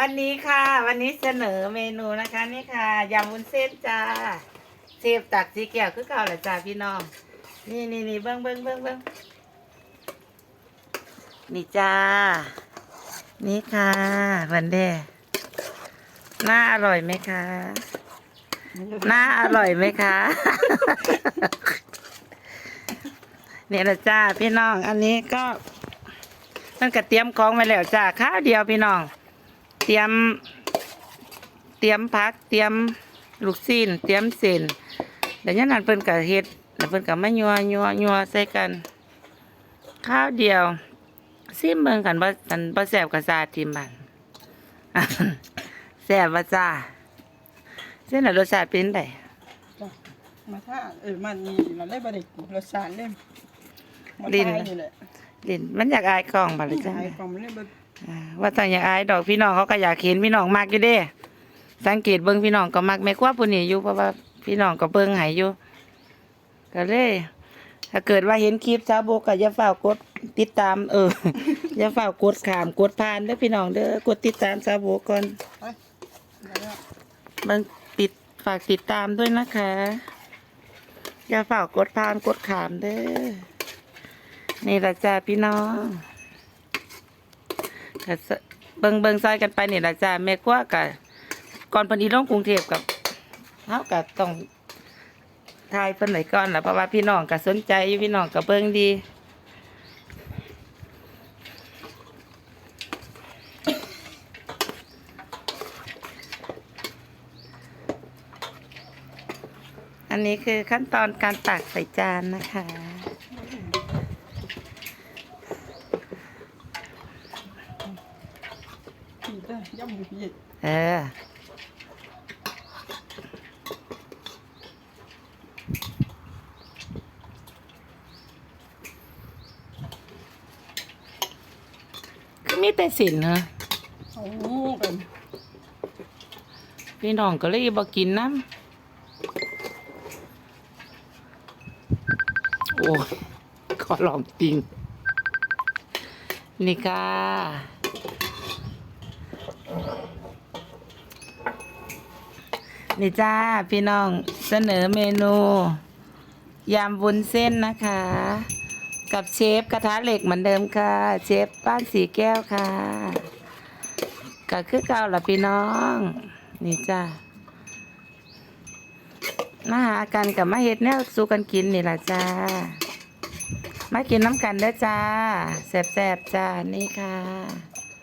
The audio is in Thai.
วันนี้ค่ะ วันนี้เสนอเมนูนะคะนี่ค่ะยำวุ้นเส้นจ้าเซฟตักสีแก้วคือเก่าแหละจ้าพี่น้อง นี่นี่นี่เบิ้งเบิ้งเบิ้งเบิ้งนี่จ้า นี่ค่ะวันเดหน้าอร่อยไหมคะหน้าอร่อยไหมคะเนี่ยละจ้าพี่น้อง อันนี้ก็มันก็เตรียมของไว้แล้วจ้าข้าวเดียวพี่น้อง เตรียม เตรียมพัก เตรียมลูกซีนเตรียมเส้นเดี๋ยวนี้นั่นเพิ่นก็เฮ็ดแล้วเพิ่นก็มายัวยัวยัวใส่กัน ข้าวเดียวซิมเบิ่งกันบ่กันบ่แซ่บก็ซาทิมบันแซ่บว่าจ้าเส้นน่ะรสชาติเป็นไดจ้ะมาถ้าเออมันนี่เราได้บริกรสชาติเล่มมาลิ้นทายอยู่เลยลิ้นมันอยากอายกล้องบ่เลยจ้าไอ้กล่อมเล่มบ อ่าว่าต้องอยากอายดอกพี่น้องเขาก็อยากเห็นพี่น้องมากอยู่เด้ สังเกตเบิ่งพี่น้องก็มักแม่ครัวผู้นี้อยู่เพราะว่าพี่น้องก็เบิ่งให้อยู่ก็เลยถ้าเกิดว่าเห็นคลิปชาวโบก็อย่าฝ้าวกดติดตาม เออ อย่าฝ้าวกดขามกดผ่านเด้อพี่น้องเด้อกดติดตามชาวโบก่อนไปแล้วก็เบิ่งติดฝากติดตามด้วยนะคะ อย่าฝ้าวกดผ่านกดขามเด้อนี่ละจ้าพี่น้อง ก็เบิ่งเบิ่งซอยกันไปนี่ละจ้าแม่ครัวกะก่อนเพิ่นอีลงกรุงเทพกับเฮาก็ต้องทายเพิ่นไว้ก่อนล่ะเพราะว่าพี่น้องก็สนใจอยู่พี่น้องก็เบิ่งดีอันนี้คือขั้นตอนการตักใส่จานนะคะ ผีได้ ย่ำอยู่ผีเออคือมีแต่สินนะโอ้กันพี่น้องก็เลยบอกกินน้ำโอ้ยขอลองจริงนี่ค่ะ นี่จ้า พี่น้องเสนอเมนูยำวุ้นเส้นนะคะ กับเชฟกระทะเหล็กเหมือนเดิมค่ะ เชฟบ้านสีแก้วค่ะก็คือเก่าล่ะพี่น้อง นี่จ้ามาหากันกับมาเฮ็ดแนวสู้กันกินนี่ล่ะจ้า มากินน้ำกันเด้อจ้าแซ่บๆจ้านี่ค่ะ